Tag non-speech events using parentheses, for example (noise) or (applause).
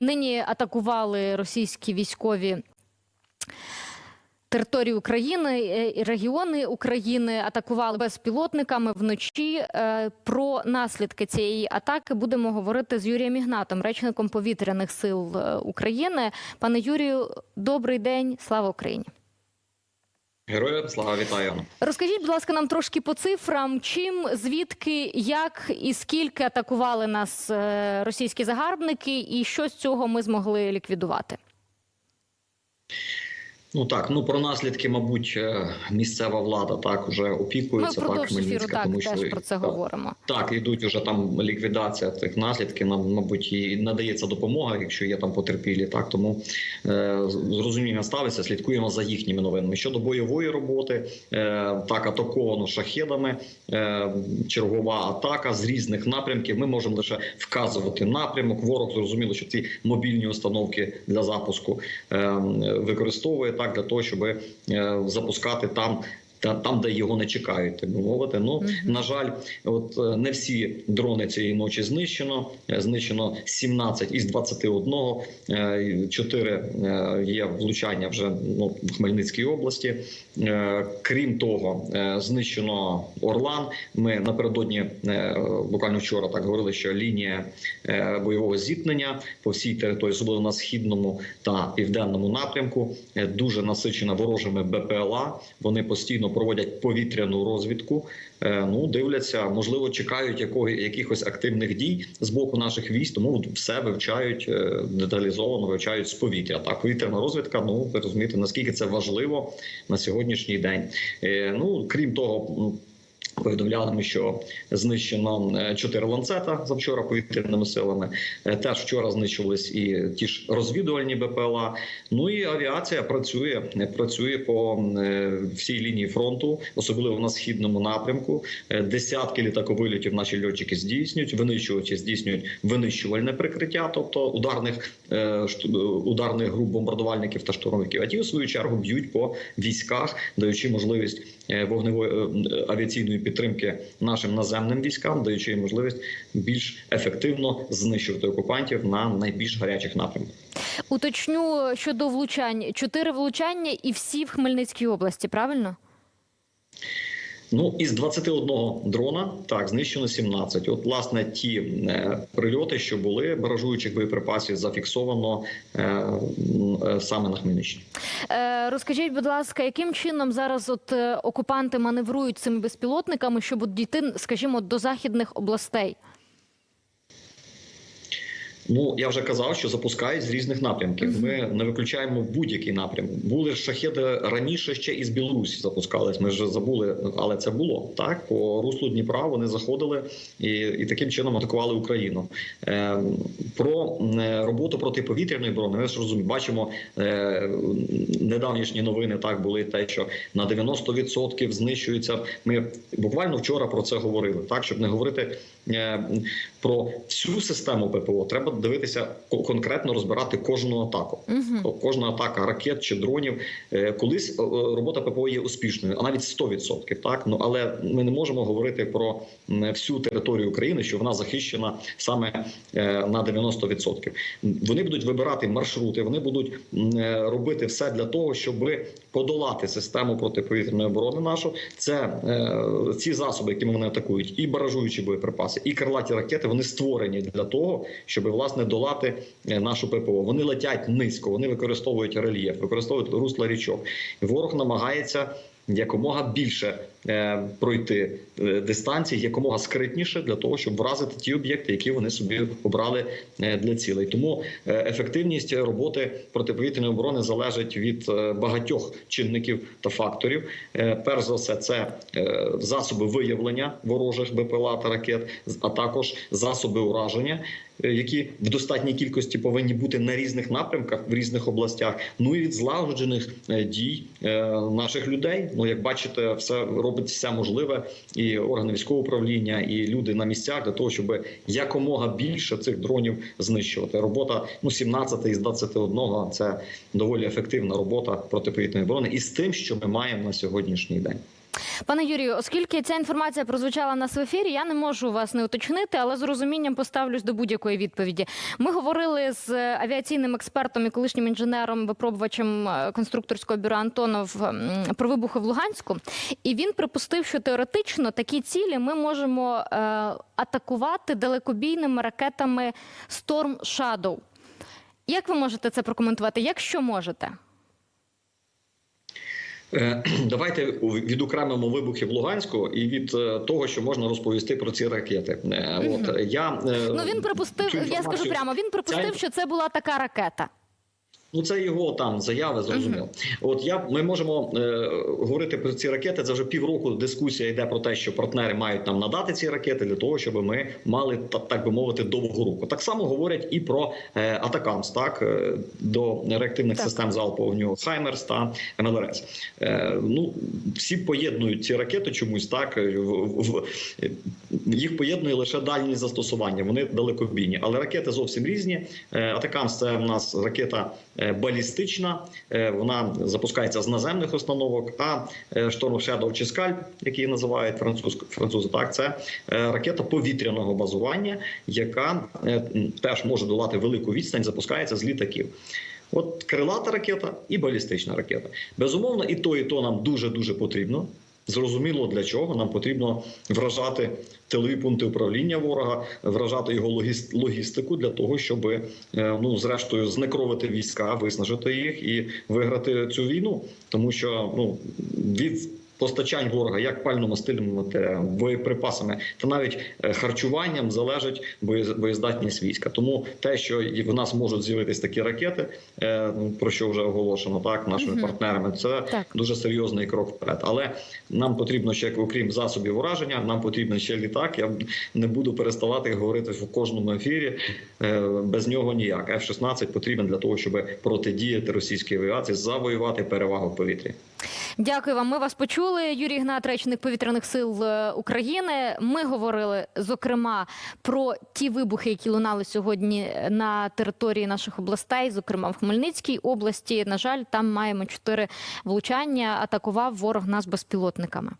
Нині атакували російські військові. Території України е, і регіони України атакували безпілотниками вночі. Е, Про наслідки цієї атаки будемо говорити з Юрієм Ігнатом, речником повітряних сил е, України. Пане Юрію, добрий день, слава Україні. Героям слава вітаю. Розкажіть, будь ласка, нам трошки по цифрам, чим, звідки, як і скільки атакували нас е, російські загарбники, і що з цього ми змогли ліквідувати? Ну так, ну про наслідки, мабуть, е, місцева влада так уже Ми опікується. так, впродовж ефіру так тому теж що про це так, говоримо. Так, ідуть уже там ліквідація цих наслідків. Нам, мабуть, і надається допомога, якщо є там потерпілі. Так тому е, зрозуміння ставиться, слідкуємо за їхніми новинами. Щодо бойової роботи, е, так атаковано шахедами. Е, чергова атака з різних напрямків. Ми можемо лише вказувати напрямок. Ворог зрозуміло, що ці мобільні установки для запуску е, використовує так для того, щоб е, запускати там. Та там, де його не чекають, так би мовити. Ну Мгм. на жаль, от е, не всі дрони цієї ночі знищено. Е, Знищено 17 із 21. Е, Чотири е, є влучання вже ну, в Хмельницькій області. Крім того, знищено Орлан. Ми напередодні буквально вчора так говорили, що лінія бойового зіткнення по всій території, особливо на східному та південному напрямку, дуже насичена ворожими БПЛА. Вони постійно проводять повітряну розвідку. Е, Ну дивляться, можливо, чекають якого якихось активних дій з боку наших військ, тому все вивчають е, деталізовано, вивчають з повітря. Так, повітряна розвідка. Ну ви розумієте, наскільки це важливо на сьогоднішній день. Е, Ну крім того. Повідомляли що знищено е, чотири ланцета завчора повітряними силами. Е, Теж вчора знищувались і ті ж розвідувальні БПЛА. Ну і авіація працює, е, працює по всій лінії фронту, особливо на східному напрямку. Десятки літаковильотів наші льотчики здійснюють. Винищувачі здійснюють винищувальне прикриття, тобто ударних ударних груп бомбардувальників та штурмовиків. А ті у свою чергу б'ють по військах, даючи можливість вогневої авіаційної підтримки нашим наземним військам, даючи їм можливість більш ефективно знищувати окупантів на найбільш гарячих напрямках. Уточню щодо влучань: чотири влучання і всі в Хмельницькій області. Правильно? Ну із 21 дрона так знищено 17. От власне ті е, прильоти, що були баражуючих боєприпасів, зафіксовано е, е, саме на Хмельниччині. Е, розкажіть, будь ласка, яким чином зараз от е, окупанти маневрують цими безпілотниками, щоб дійти, скажімо, до західних областей? Ну я вже казав, що запускають з різних напрямків. Ми не виключаємо будь-який напрямок. Були ж шахеди раніше ще із Білорусі запускались. Ми ж забули, але це було так. По руслу Дніпра вони заходили і, і таким чином атакували Україну. Е, про е, роботу протиповітряної оборони ми ж розуміємо, бачимо е, недавнішні новини. Так були те, що на 90% знищується. Ми буквально вчора про це говорили. Так, щоб не говорити е, про всю систему ППО, треба дивитися ко- конкретно розбирати кожну атаку. Угу. Кожна атака ракет чи дронів Е, колись е, робота ППО є успішною, а навіть 100%, Так ну але ми не можемо говорити про всю територію України, що вона захищена саме е, на 90%. Вони будуть вибирати маршрути, вони будуть е, робити все для того, щоб подолати систему протиповітряної оборони. Нашу це е, ці засоби, якими вони атакують, і баражуючі боєприпаси, і крилаті ракети. Вони створені для того, щоб власне долати е, нашу ППО. Вони летять низько, вони використовують рельєф, використовують русла річок. Ворог намагається. Якомога більше пройти е, дистанції, якомога скритніше для того, щоб вразити ті об'єкти, які вони собі обрали е, для цілей. Тому е, ефективність роботи протиповітряної оборони залежить від е, багатьох чинників та факторів. Е, перш за все, це е, засоби виявлення ворожих БПЛА та ракет, а також засоби ураження. е, Які в достатній кількості повинні бути на різних напрямках в різних областях, ну і від злагоджених е, дій е, наших людей. Ну як бачите, все робить все можливе, і органи військового управління, і люди на місцях для того, щоб якомога більше цих дронів знищувати. Робота ну 17 із 21 – це доволі ефективна робота протиповітряної оборони, і з тим, що ми маємо на сьогоднішній день. Пане Юрію, оскільки ця інформація прозвучала нас в ефірі, я не можу вас не уточнити, але з розумінням поставлюсь до будь-якої відповіді. Ми говорили з авіаційним експертом і колишнім інженером, випробувачем е, конструкторського бюро Антонов про вибухи в Луганську, і він припустив, що теоретично такі цілі ми можемо е, атакувати далекобійними ракетами Storm Shadow. Як ви можете це прокоментувати? Якщо можете? Е, (clears throat) Давайте відокремимо вибухи в Луганську і від е, того, що можна розповісти про ці ракети. Е, От я Ну він припустив, я скажу прямо. Він припустив, ця- що це була така ракета. Ну, це його там заяви, зрозуміло. От я ми можемо е, говорити про ці ракети. Це вже півроку дискусія йде про те, що партнери мають нам надати ці ракети для того, щоб ми мали та так би мовити довгу руку. Так само говорять і про е, атакамс, так е, до реактивних Так. систем залпового вогню Хаймерс та МЛРС. Е, ну всі поєднують ці ракети чомусь так. е, В, в, їх поєднує лише дальні застосування. Вони далекобійні, але ракети зовсім різні. Е, Атакамс це в нас ракета е, балістична. Е, Вона запускається з наземних установок. А е, Shadow чи Скальп, який називають француз, французи, так це е, ракета повітряного базування, яка е, теж може долати велику відстань, запускається з літаків. От крилата ракета і балістична ракета. Безумовно, і то, і то нам дуже дуже потрібно. Зрозуміло для чого нам потрібно вражати тилові пункти управління ворога, вражати його логіс- логістику для того, щоб е, ну зрештою знекровити війська, виснажити їх і виграти цю війну, тому що ну від постачань ворога як пальномастильними боєприпасами та навіть е, харчуванням залежить боєз- боєздатність війська. Тому те, що в нас можуть з'явитись такі ракети, е, ну, про що вже оголошено так нашими Мгм. партнерами, це Так. дуже серйозний крок вперед. Але нам потрібно ще, окрім засобів ураження, нам потрібен ще літак. Я не буду переставати говорити в кожному ефірі. Е, Без нього ніяк. F-16 потрібен для того, щоб протидіяти російській авіації, завоювати перевагу в повітрі. Дякую вам. Ми вас почули. Юрій Гнат, речник повітряних сил е, України. Ми говорили зокрема про ті вибухи, які лунали сьогодні на території наших областей, зокрема в Хмельницькій області. На жаль, там маємо чотири влучання. Атакував ворог нас безпілотниками.